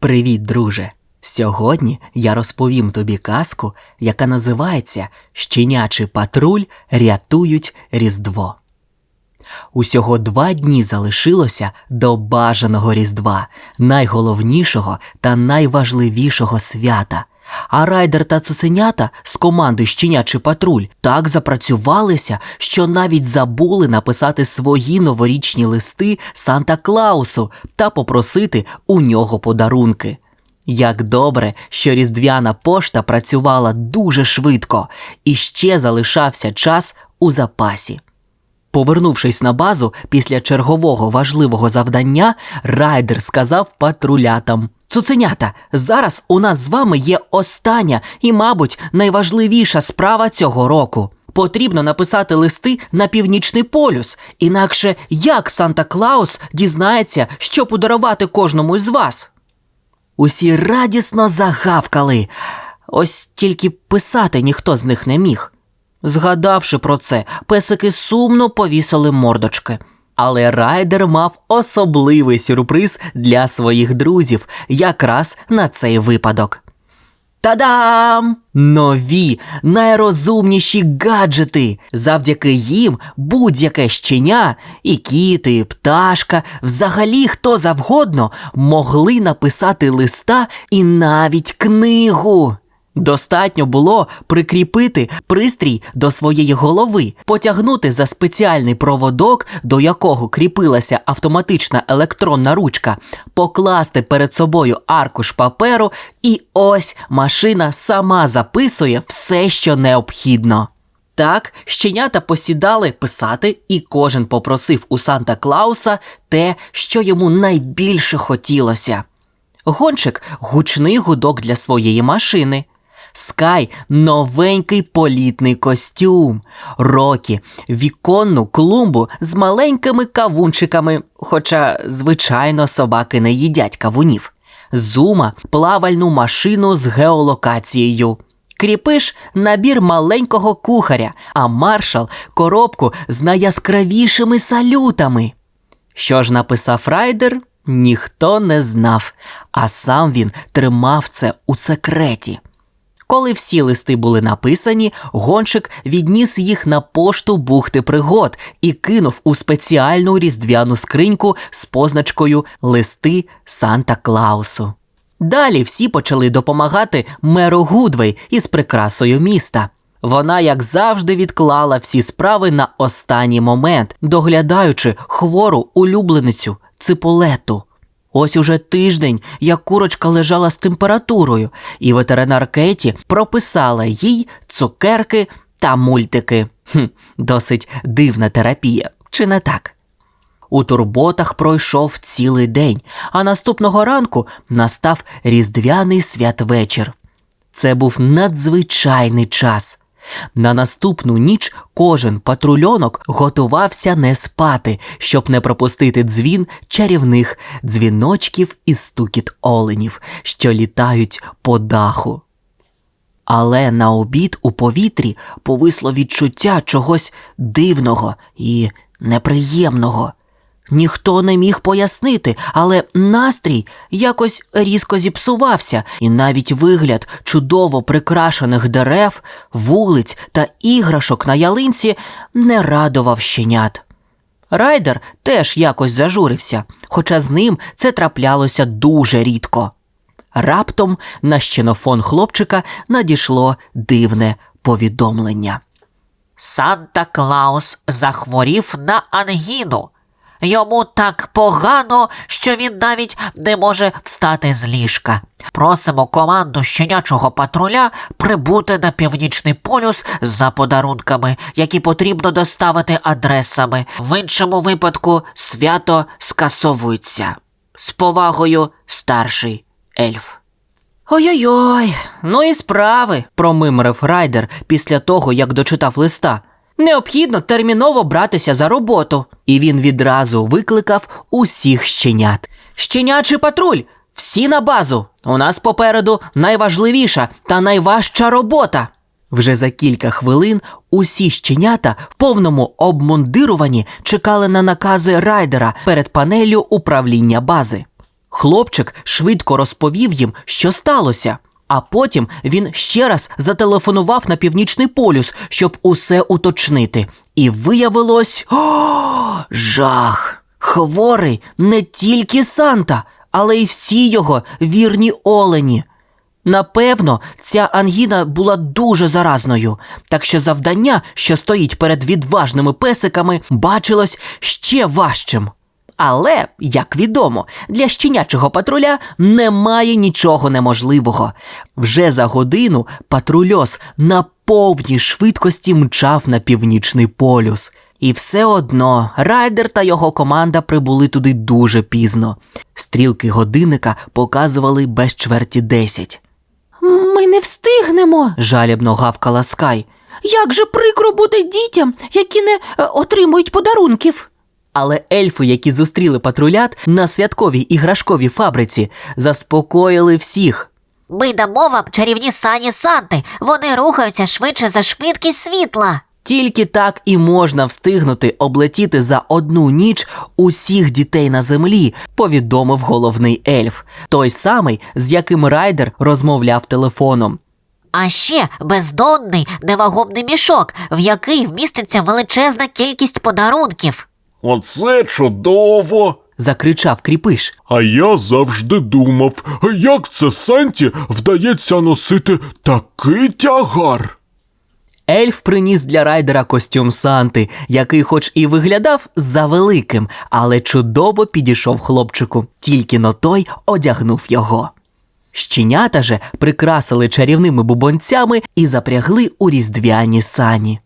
Привіт, друже! Сьогодні я розповім тобі казку, яка називається Щенячий патруль рятують Різдво. Усього два дні залишилося до бажаного Різдва, найголовнішого та найважливішого свята. А райдер та цуценята з команди Щенячий патруль так запрацювалися, що навіть забули написати свої новорічні листи Санта Клаусу та попросити у нього подарунки. Як добре, що різдвяна пошта працювала дуже швидко і ще залишався час у запасі. Повернувшись на базу після чергового важливого завдання, райдер сказав патрулятам: Цуценята, зараз у нас з вами є остання і, мабуть, найважливіша справа цього року. Потрібно написати листи на північний полюс, інакше як Санта Клаус дізнається, що подарувати кожному із вас. Усі радісно загавкали, ось тільки писати ніхто з них не міг. Згадавши про це, песики сумно повісили мордочки. Але райдер мав особливий сюрприз для своїх друзів якраз на цей випадок. Та-дам! Нові, найрозумніші гаджети. Завдяки їм будь-яке щеня, і кіти, і пташка, взагалі хто завгодно могли написати листа і навіть книгу. Достатньо було прикріпити пристрій до своєї голови, потягнути за спеціальний проводок, до якого кріпилася автоматична електронна ручка, покласти перед собою аркуш паперу, і ось машина сама записує все, що необхідно. Так, щенята посідали писати, і кожен попросив у Санта Клауса те, що йому найбільше хотілося. Гонщик гучний гудок для своєї машини. Скай новенький політний костюм, Рокі, віконну клумбу з маленькими кавунчиками, хоча, звичайно, собаки не їдять кавунів, зума плавальну машину з геолокацією. Кріпиш набір маленького кухаря, а маршал коробку з найяскравішими салютами. Що ж написав райдер, ніхто не знав, а сам він тримав це у секреті. Коли всі листи були написані, гонщик відніс їх на пошту бухти пригод і кинув у спеціальну різдвяну скриньку з позначкою Листи Санта Клаусу. Далі всі почали допомагати меру Гудвей із прикрасою міста. Вона, як завжди, відклала всі справи на останній момент, доглядаючи хвору улюбленицю Циполету. Ось уже тиждень, як курочка лежала з температурою, і ветеринар Кеті прописала їй цукерки та мультики. Хм, Досить дивна терапія, чи не так? У турботах пройшов цілий день, а наступного ранку настав різдвяний святвечір. Це був надзвичайний час. На наступну ніч кожен патрульонок готувався не спати, щоб не пропустити дзвін чарівних дзвіночків і стукіт оленів, що літають по даху. Але на обід у повітрі повисло відчуття чогось дивного і неприємного. Ніхто не міг пояснити, але настрій якось різко зіпсувався, і навіть вигляд чудово прикрашених дерев, вулиць та іграшок на ялинці не радував щенят. Райдер теж якось зажурився, хоча з ним це траплялося дуже рідко. Раптом на щенофон хлопчика надійшло дивне повідомлення. Санта Клаус захворів на ангіну. Йому так погано, що він навіть не може встати з ліжка. Просимо команду щенячого патруля прибути на північний полюс за подарунками, які потрібно доставити адресами. В іншому випадку свято скасовується. З повагою старший ельф. Ой-ой-ой, ну і справи, промимрив райдер після того, як дочитав листа. Необхідно терміново братися за роботу. І він відразу викликав усіх щенят. Щенячий патруль! Всі на базу! У нас попереду найважливіша та найважча робота. Вже за кілька хвилин усі щенята в повному обмундируванні чекали на накази райдера перед панелью управління бази. Хлопчик швидко розповів їм, що сталося. А потім він ще раз зателефонував на північний полюс, щоб усе уточнити. І виявилось О, жах. Хворий не тільки Санта, але й всі його вірні олені. Напевно, ця ангіна була дуже заразною, так що завдання, що стоїть перед відважними песиками, бачилось ще важчим. Але, як відомо, для щенячого патруля немає нічого неможливого. Вже за годину патрульос на повній швидкості мчав на північний полюс. І все одно райдер та його команда прибули туди дуже пізно. Стрілки годинника показували без чверті десять. Ми не встигнемо, жалібно гавкала Скай. Як же прикро буде дітям, які не е, отримують подарунків. Але ельфи, які зустріли патрулят на святковій іграшковій фабриці, заспокоїли всіх. Ми дамо вам чарівні сані Санти. Вони рухаються швидше за швидкість світла. Тільки так і можна встигнути облетіти за одну ніч усіх дітей на землі, повідомив головний ельф, той самий, з яким райдер розмовляв телефоном. А ще бездонний невагомний мішок, в який вміститься величезна кількість подарунків. Оце чудово. Закричав кріпиш. А я завжди думав, як це Санті вдається носити такий тягар. Ельф приніс для райдера костюм Санти, який, хоч і виглядав завеликим, але чудово підійшов хлопчику, тільки но той одягнув його. Щенята же прикрасили чарівними бубонцями і запрягли у різдвяні сані.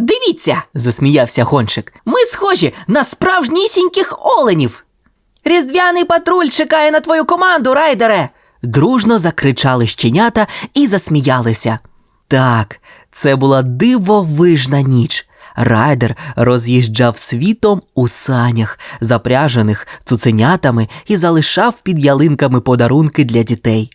Дивіться, засміявся гонщик. Ми схожі на справжнісіньких оленів. Різдвяний патруль чекає на твою команду, райдере. Дружно закричали щенята і засміялися. Так, це була дивовижна ніч. Райдер роз'їжджав світом у санях, запряжених цуценятами, і залишав під ялинками подарунки для дітей.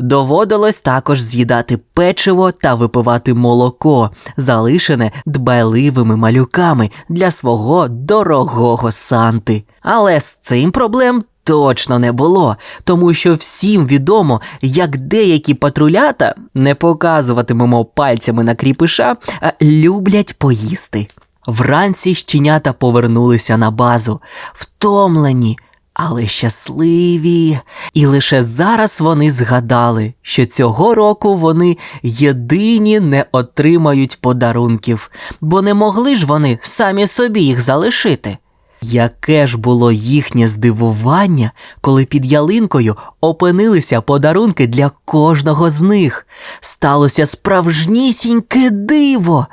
Доводилось також з'їдати печиво та випивати молоко, залишене дбайливими малюками для свого дорогого Санти. Але з цим проблем точно не було, тому що всім відомо, як деякі патрулята, не показуватимемо пальцями на кріпиша, а люблять поїсти. Вранці щенята повернулися на базу, втомлені, але щасливі. І лише зараз вони згадали, що цього року вони єдині не отримають подарунків, бо не могли ж вони самі собі їх залишити. Яке ж було їхнє здивування, коли під ялинкою опинилися подарунки для кожного з них. Сталося справжнісіньке диво.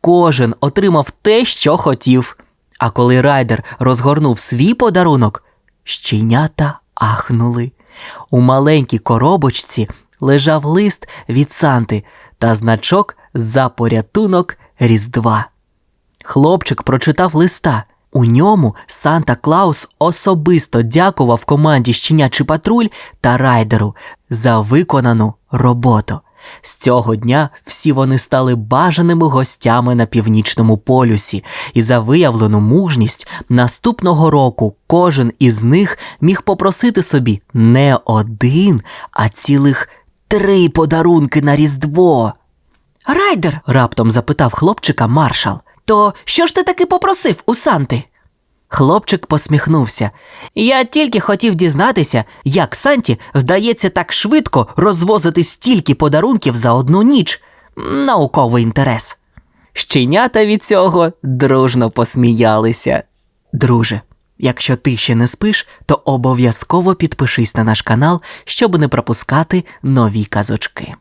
Кожен отримав те, що хотів. А коли райдер розгорнув свій подарунок, щенята ахнули. У маленькій коробочці лежав лист від Санти та значок за порятунок Різдва. Хлопчик прочитав листа. У ньому Санта Клаус особисто дякував команді Щенячий патруль та райдеру за виконану роботу. З цього дня всі вони стали бажаними гостями на північному полюсі, і за виявлену мужність наступного року кожен із них міг попросити собі не один, а цілих три подарунки на Різдво. Райдер, раптом запитав хлопчика маршал. То що ж ти таки попросив у Санти? Хлопчик посміхнувся. Я тільки хотів дізнатися, як Санті вдається так швидко розвозити стільки подарунків за одну ніч. Науковий інтерес. Щенята від цього дружно посміялися. Друже, якщо ти ще не спиш, то обов'язково підпишись на наш канал, щоб не пропускати нові казочки.